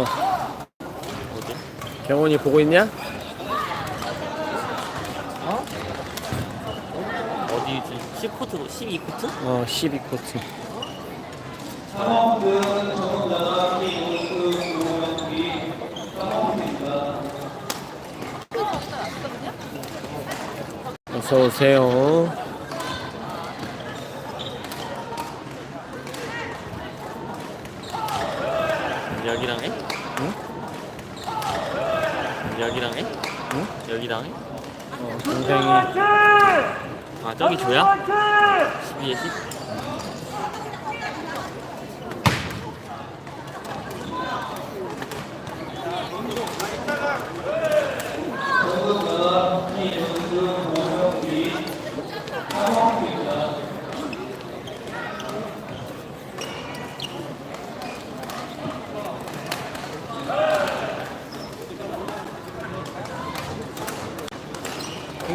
어. 어디? 경훈이 보고 있냐? 어디지? 10코트, 12코트? 어, 12코트. 어서 오세요. 여기랑 해? 응? 여기랑 해? 응? 해? 어, 동생이 아 저기 조야? 12에 10?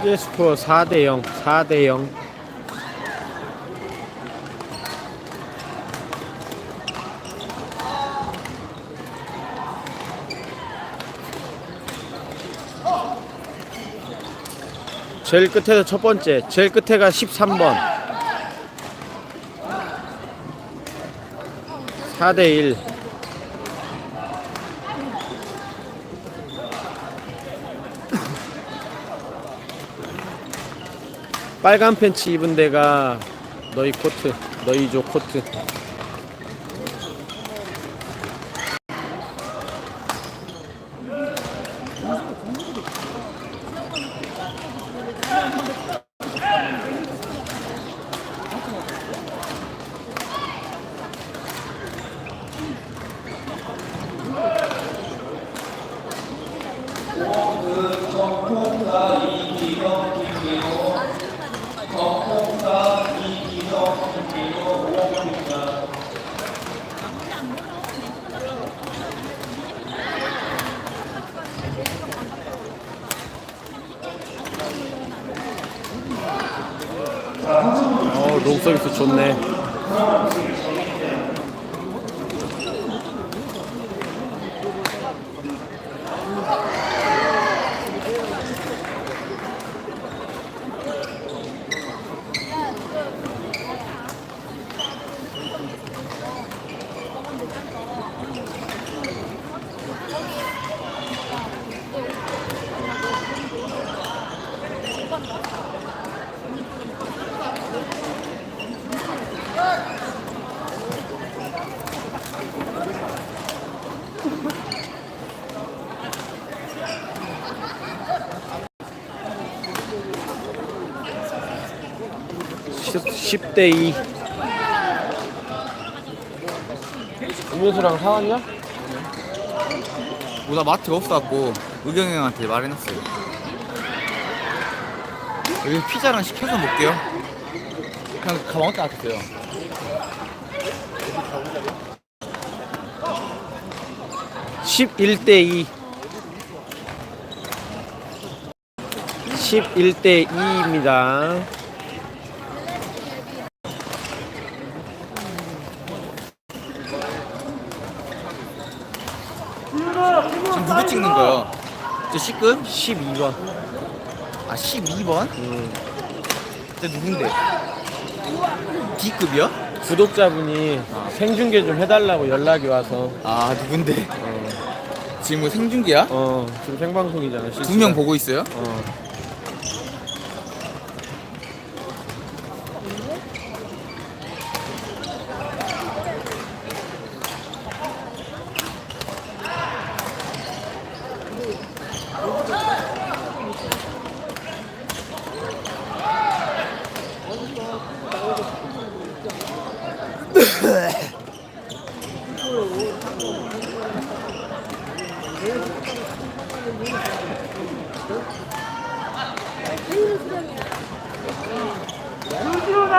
현재 스코어 4대 0, 4대 0. 제일 끝에서 첫 번째, 제일 끝에가 13번. 4대 1. 빨간 팬츠 입은 데가 너희 코트, 너희 조 코트. 롱서비스 좋네. 10 대 2. 음료수랑 사왔냐? 오다 마트가 없어갖고 의경이 형한테 말해놨어요 여기 피자랑 시켜서 먹게요 그냥 가방 갖다 놨어요 11대 2. 11대 2입니다. 지금 누구 찍는 거요? 저 C급? 12번. 아 12번? 음, 저 누군데? D급이요? 구독자분이 생중계 좀 해달라고 연락이 와서 아 누군데? 어, 지금 뭐 생중계야? 어 지금 생방송이잖아. 두명 보고 있어요? 어.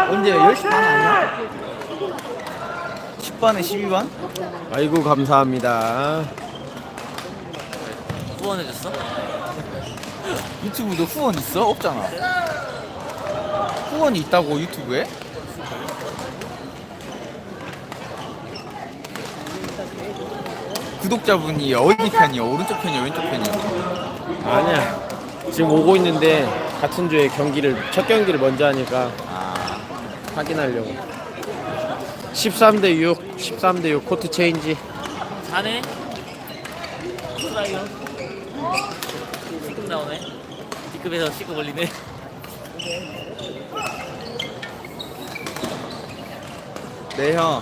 언제 10시 반 아니야? 10반에 12반? 아이고 감사합니다. 후원해줬어? 유튜브도 후원 있어? 없잖아 후원이 있다고 유튜브에? 구독자분이 어디 편이요? 오른쪽 편이요? 왼쪽 편이요? 아니야. 지금 오고 있는데 같은 주에 경기를 첫 경기를 먼저 하니까 아 확인하려고. 13대 6, 13대 6 코트 체인지. 자네? 스라이어? C급 나오네? D급에서 C급 올리네? 네, 형.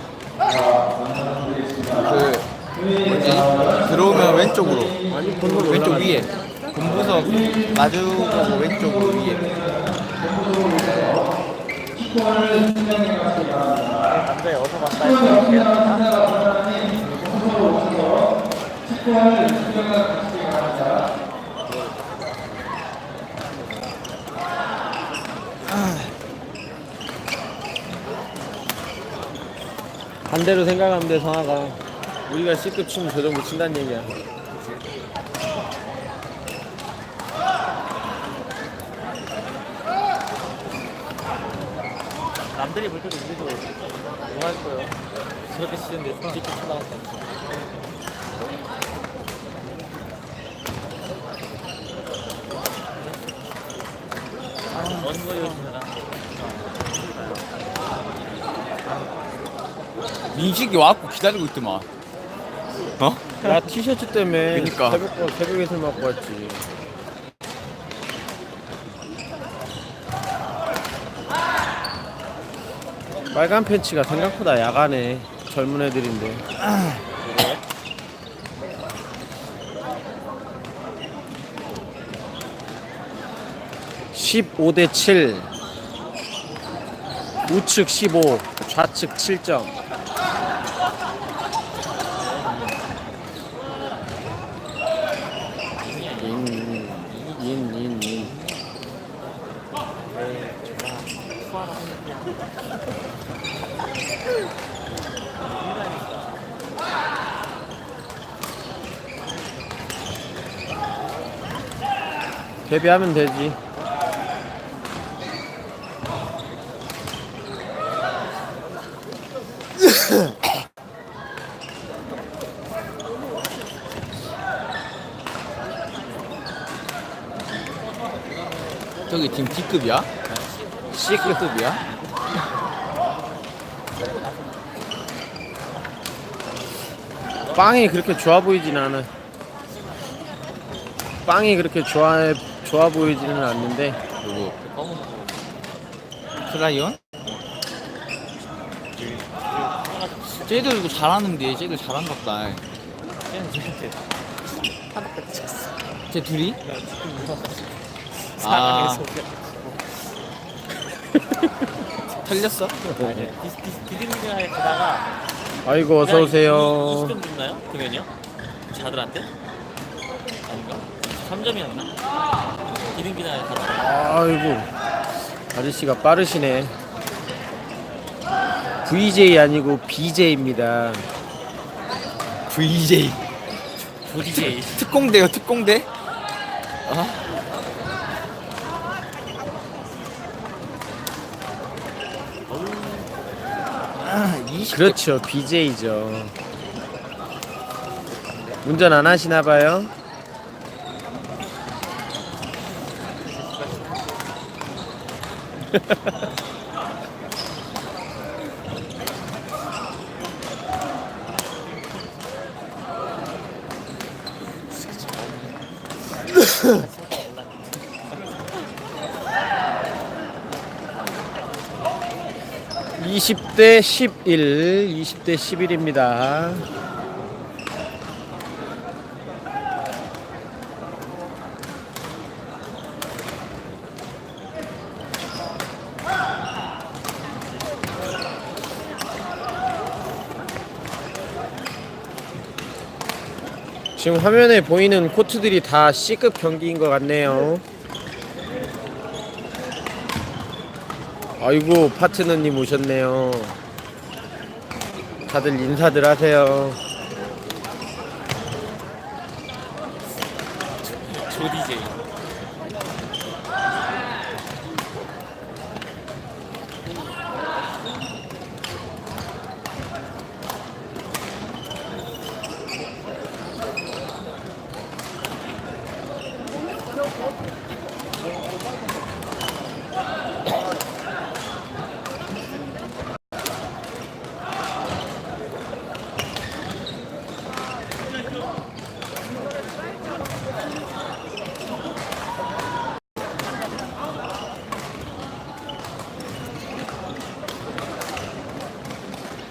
그, 뭐지? 들어오면 왼쪽으로. 아니 왼쪽. 위에. 본부석 마주보고 왼쪽으로 위에. 남자에 어서 봤다 했어 반대로 생각하면 돼 성화가. 우리가 C급 치면 저 정도 친다는 얘기야. 남들이 볼 때도 우리도 뭐 할 거예요 저렇게 치는데 C급 쳐나갔다 원거리 오시느라 민식이 와갖고 기다리고 있더만. 어? 야 티셔츠 때문에 그니까. 새벽 새벽에 술 먹고 왔지. 빨간 팬츠가 생각보다 야가네. 젊은 애들인데. 그래? 십오 대 칠. 우측 15, 좌측 7점. 데뷔하면 되지. 저기 지금 D급이야? C급. C급이야? 빵이 그렇게 좋아 보이진 않아. 빵이 그렇게 좋아 좋아 보이지는 않는데 누구? 검은 트라이온? 쟤들 이거 잘하는데 쟤들 잘한갑다. 쟤 둘이? 사강에서 틀렸어? 디딩가에 가다가 아이고 어서 오세요. 20점 줬나요? 그러면요? 자들한테? 아닌가? 3점이었나? 디딩기나에 가다가 아이고 아저씨가 빠르시네. VJ 아니고 BJ입니다. VJ. 조디제이 특공대요 특공대? 어? 아, 20대 그렇죠 BJ죠. 운전 안 하시나 봐요? 이십 대 십일, 이십 대 십일입니다. 지금 화면에 보이는 코트들이 다 C급 경기인 것 같네요. 아이고 파트너님 오셨네요. 다들 인사들 하세요. 조디제이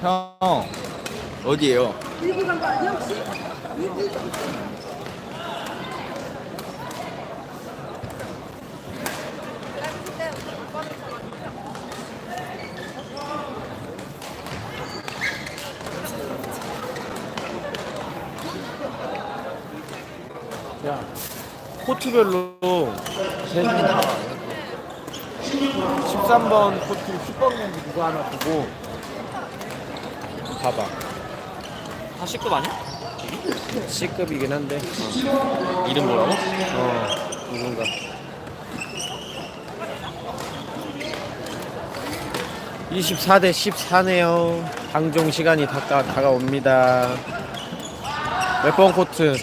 형 어디에요? 야, 코트별로 제 13번 코트 10번 경기 누가 하나 보고 봐봐. 다 C급 아니야? C급이긴 한데. 이름 뭐라고? 어, 누군가. (24대 14네요) 방종 시간이 다가, 다가옵니다 몇 번 코트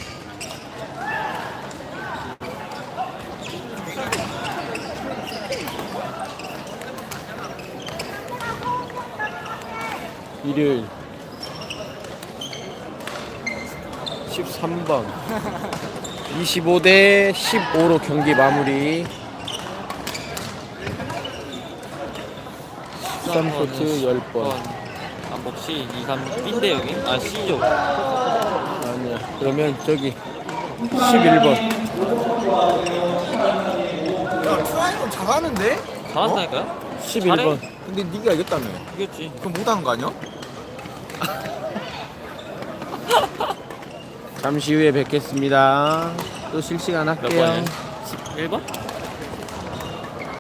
일요일 13번. 25대 15로 경기 마무리. 13코트 10번 안복 C 2, 3 B인데 여기? 아 C죠. 아니야. 그러면 저기 11번. 야 트라이건 잘하는데? 잘한다니까요? 11번. 근데 네가 이겼다며. 이겼지. 그럼 못하는 거 아니야? 잠시 후에 뵙겠습니다 또 실시간 몇 할게요 번이야? 11번?